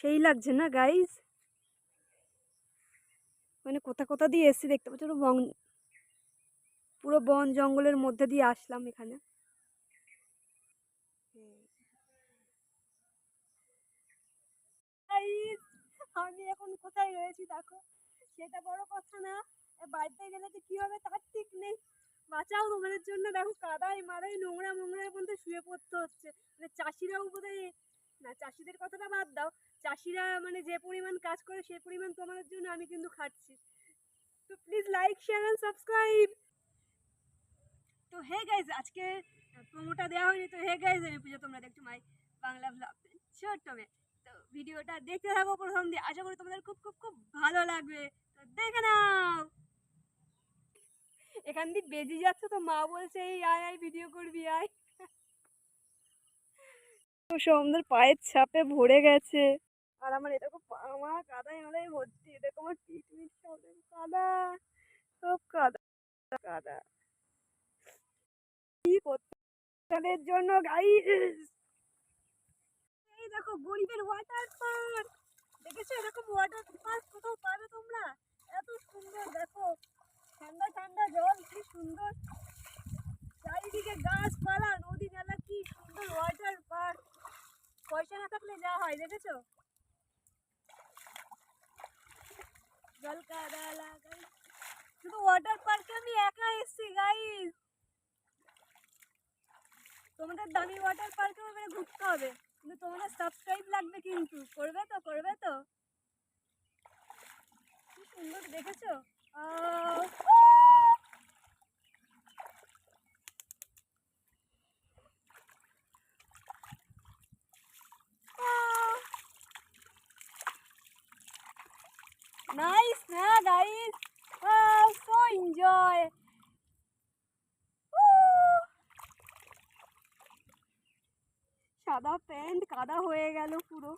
সেই লাগছে না গাইজ মানে কোথা কোথা দিয়ে এসছি দেখতে পাচ্ছি? বন, পুরো বন জঙ্গলের মধ্যে দিয়ে আসলাম এখানে। আমি এখন কোথায় রয়েছি দেখো? সেটা বড় কথা না। বাড়িতে গেলে যে কি হবে তার ঠিক নেই। বাঁচাও তোমাদের জন্য। দেখো কাদায় মাদায় নোংরা মোংরার মধ্যে শুয়ে পড়তে হচ্ছে। মানে চাষিরাও বোধহয় না, চাষিদের কথাটা বাদ দাও। চাষিরা মানে যে পরিমাণ কাজ করে সে পরিমাণ তোমাদের জন্য আমি কিন্তু খাচ্ছি তো please like share and subscribe তো হে গাইজ আজকে প্রোমোটা দেওয়া হয়নি। তো হে গাইজ আমি পুজো তোমরা দেখছ মাই বাংলা ব্লগ ছোট্ট মেয়ে। তো ভিডিওটা দেখতে থাকো প্রথম দিয়ে। আশা করি তোমাদের খুব খুব খুব ভালো লাগবে। তো দেখে নাও! এখান দিয়ে বেজে যাচ্ছে তো মা বলছে, এই, আয় আয় ভিডিও করবি, আয়। সৌমদের পায়ের ছাপে ভরে গেছে। আর আমার খুব আমার কাদায় মাদায় ভর্তি দেখো আমার সব কাদা সব কাদা কাদা। কি করতে জন্য গাইস এই দেখো, গরিবের ওয়াটার পার্ক দেখেছ? এরকম ওয়াটার পার্ক কোথাও পাবে তোমরা এত সুন্দর দেখো ঠান্ডা ঠান্ডা জল কি সুন্দর চারিদিকে গাছপালা নদী নালা কি সুন্দর ওয়াটার পার্ক পয়সা না থাকলে যা হয় দেখেছ জল কাদা লাগাই শুধু ওয়াটার পার্কে আমি একা এসেছি গাইস। তোমাদের দামি ওয়াটার পার্কে এবারে ঘুরতে হবে, কিন্তু তোমাদের সাবস্ক্রাইব লাগবে কিন্তু। করবে তো করবে তো। কি সুন্দর দেখেছ? Ah. Nice, na guys. Wow, so enjoy. সাদা প্যান্ট কাদা হয়ে গেল পুরো।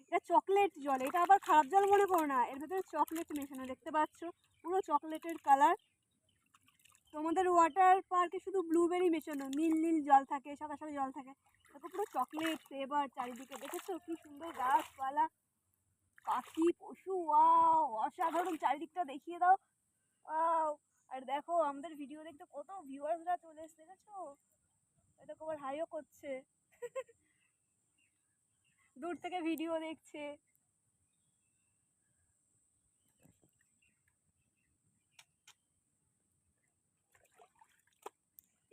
এটা চকলেট জল এটা আবার খারাপ জল মনে করো না। এর ভেতরে চকলেট মেশানো দেখতে পাচ্ছ? পুরো চকলেটের কালার। তোমাদের ওয়াটার পার্কে শুধু ব্লুবেরি মেশানো নীল নীল জল থাকে সাদা সাদা জল থাকে। দেখো পুরো চকলেট ফ্লেভার চারিদিকে। দেখেছ? কি সুন্দর গাছপালা। পাখি পশু, ওয়াও, অসাধারণ। চারিদিকটা দেখিয়ে দাও। আর দেখো, আমাদের ভিডিও দেখতে কত ভিউয়ার্সরা চলে এসছে, দেখেছ? এটা আবার হাইও করছে। দূর থেকে ভিডিও দেখছে।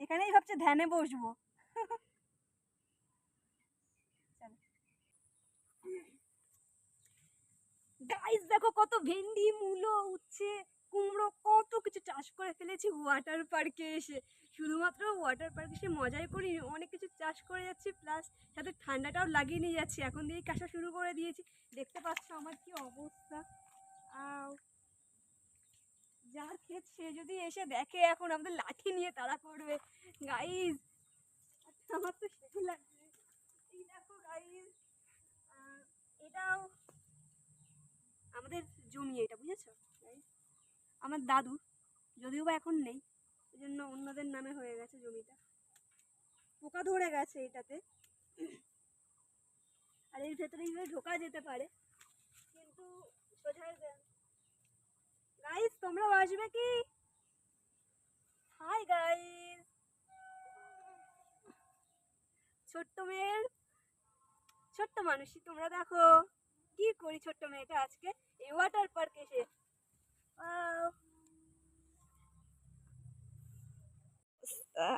এখানেই ভাবছে ধ্যানে বসবো। গাইস দেখো কত ভেন্ডি, মূলো, উচ্ছে, কুমড়ো, কত কিছু চাষ করে ফেলেছি ওয়াটার পার্কে এসে। শুধুমাত্র ওয়াটার পার্কে এসে মজাই করি অনেক কিছু চাষ করে যাচ্ছি প্লাস সাথে ঠান্ডাটাও লাগিয়ে নিয়ে যাচ্ছি। এখন দিয়েই কাশা শুরু করে দিয়েছি। দেখতে পাচ্ছ আমার কি অবস্থা? যার ক্ষেত সে যদি এসে দেখে, এখন আমাদের লাঠি নিয়ে তাড়া করবে। গাইজ আমার তো সেই লাগছে এই দেখো গাইজ এটাও আমাদের জমি এটা, বুঝেছ? আমার দাদু যদিও বা এখন নেই ওই জন্য অন্যদের নামে হয়ে গেছে জমিটা। পোকা ধরে গেছে এটাতে। আর এর ভেতরে এইভাবে ঢোকা যেতে পারে। কিন্তু গাইস তোমরাও আসবে কি? হাই গাইস ছোট্ট মেয়ের, ছোট্ট মানুষই, তোমরা দেখো। কি করি ছোট্ট মেয়েটা আজকে? এই ওয়াটার পার্কে এসে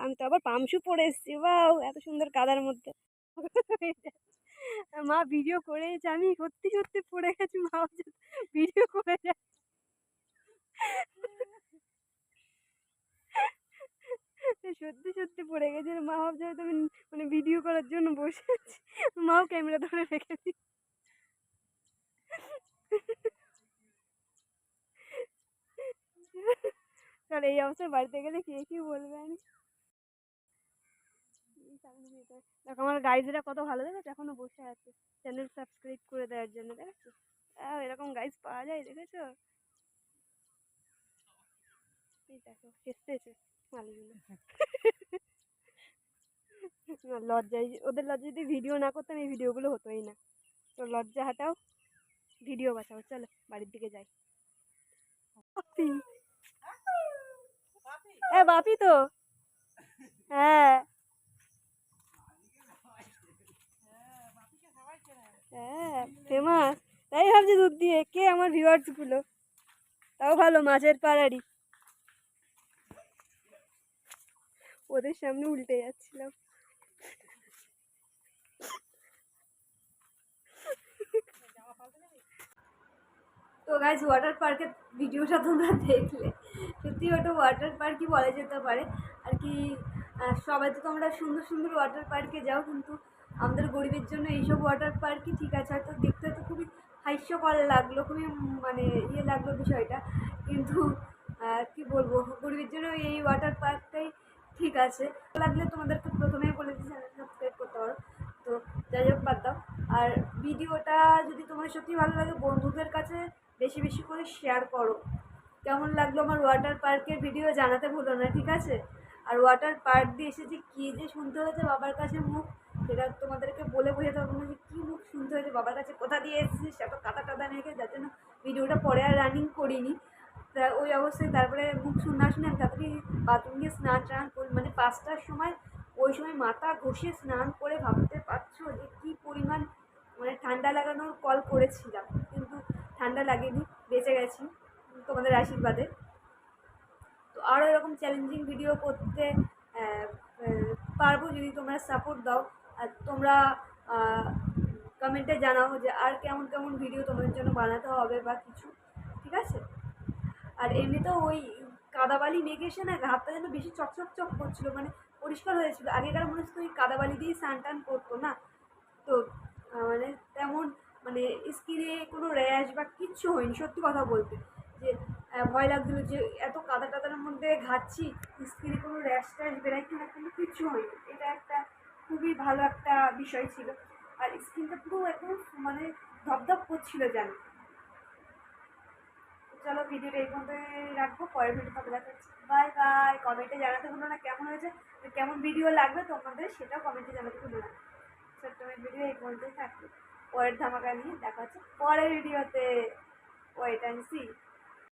আমি তো আবার পামশু পরে এসেছি। বাউ এত সুন্দর কাদার মধ্যে। মা ভিডিও করে যাচ্ছে আমি সত্যি সত্যি পড়ে গেছি। মা ভিডিও করে যাচ্ছে সত্যি সত্যি পড়ে গেছে। মা ভাবছে আমি মানে ভিডিও করার জন্য বসে আছি। মাও ক্যামেরা ধরে রেখেছি তাহলে এই অবস্থায় বাড়িতে গেলে কে কি বলবে আমি দেখো আমার গাইজরা কত ভালো দেখেছ? এখনও বসে আছে। চ্যানেল সাবস্ক্রাইব করে দেওয়ার জন্য, দেখেছ? এরকম গাইজ পাওয়া যায়, দেখেছ? এই দেখো লজ্জায়, ওদের লজ্জায় যদি ভিডিও না করতাম, এই ভিডিওগুলো হতোই না। তো লজ্জা হাটাও ভিডিও বাঁচাও, চলো, বাড়ির দিকে যাই। এ বাপি তো। হ্যাঁ। হ্যাঁ ফেমাস তাই ভাবছি দুধ দিয়ে কে আমার ভিউয়ার্সগুলো? তাও ভালো, মাছের পাড়ারই। ওদের সামনে উল্টে যাচ্ছিলাম। তো গাইজ ওয়াটার পার্কের ভিডিওটা তোমরা দেখলে। সত্যি ওটা ওয়াটার পার্কই বলা যেতে পারে। আর কি সবাই তো তোমরা সুন্দর সুন্দর ওয়াটার পার্কে যাও, কিন্তু আমাদের গরিবের জন্য এইসব ওয়াটার পার্কই ঠিক আছে। হয়তো দেখতে হয়তো খুবই হাস্যকর লাগল, খুবই মানে ইয়ে লাগল বিষয়টা। কিন্তু কি বলব, গরিবের জন্য এই ওয়াটার পার্কটাই ঠিক আছে। লাগলে তোমাদেরকে প্রথমেই বলে দিচ্ছি চ্যানেল সাবস্ক্রাইব করতে পারো। তো যাই হোক, বাদ দাও। আর ভিডিওটা যদি তোমার সত্যি ভালো লাগে, বন্ধুদের কাছে বেশি বেশি করে শেয়ার করো। কেমন লাগল আমার ওয়াটার পার্কের ভিডিও জানাতে ভুলো না, ঠিক আছে? আর ওয়াটার পার্ক দিয়ে এসে যে কী যে শুনতে হয়েছে বাবার কাছে মুখ, সেটা তোমাদেরকে বলে বোঝাতে পারব না যে কী মুখ শুনতে হয়েছে, বাবার কাছে কোথা দিয়ে এসেছিস এত কাদা টাদা মেখে যার জন্য ভিডিওটা পরে আর রানিং করিনি। তা ওই অবস্থায় তারপরে মুখ শুনে শুনে আমি তাড়াতাড়ি বাথরুম গিয়ে স্নান টান করি মানে পাঁচটার সময়, ওই সময় মাথা ঘষে স্নান করে ভাবতে পারছ যে কী পরিমাণ মানে ঠান্ডা লাগানোর কল করেছিলাম, কিন্তু ঠান্ডা লাগেনি, বেঁচে গেছি। তোমাদের আশীর্বাদে। তো আরও এরকম চ্যালেঞ্জিং ভিডিও করতে পারব যদি তোমরা সাপোর্ট দাও। আর তোমরা কমেন্টে জানাও যে আর কেমন কেমন ভিডিও তোমাদের জন্য বানাতে হবে বা কিছু, ঠিক আছে? আর এমনিতেও ওই কাদাবালি মেঘে এসে না হাতটা যেন বেশি চকচক চক করছিল মানে পরিষ্কার হয়েছিল। আগেকার মনে হচ্ছে ওই কাদাবালি দিয়ে স্নান টান করতো না। তো মানে তেমন মানে স্কিনে কোনো র্যাশ বা কিচ্ছু হয়নি, সত্যি কথা বলতে। যে ভয় লাগছিল যে, এত কাদা টাদার মধ্যে ঘাটছি, স্কিনে কোনো র্যাশ ট্যাশ বেরাই কিনা কিন্তু কিছু হয়নি। এটা একটা খুবই ভালো একটা বিষয় ছিল। আর স্কিনটা পুরো একদম মানে ধপধপ করছিল জানি চলো ভিডিওটা এই পর্যন্ত রাখব, পরের ভিডিও পাবে দেখাচ্ছি বাই বাই কমেন্টে জানাতে ভুলো না কেমন হয়েছে কেমন ভিডিও লাগবে তোমাদের, সেটাও কমেন্টে জানাতে ভুলো না। ছোট্ট ভিডিও এই পর্যন্তই থাকবে পরের ধামাকা নিয়ে দেখা হচ্ছে পরের ভিডিওতে ওয়েট অ্যান্ড সি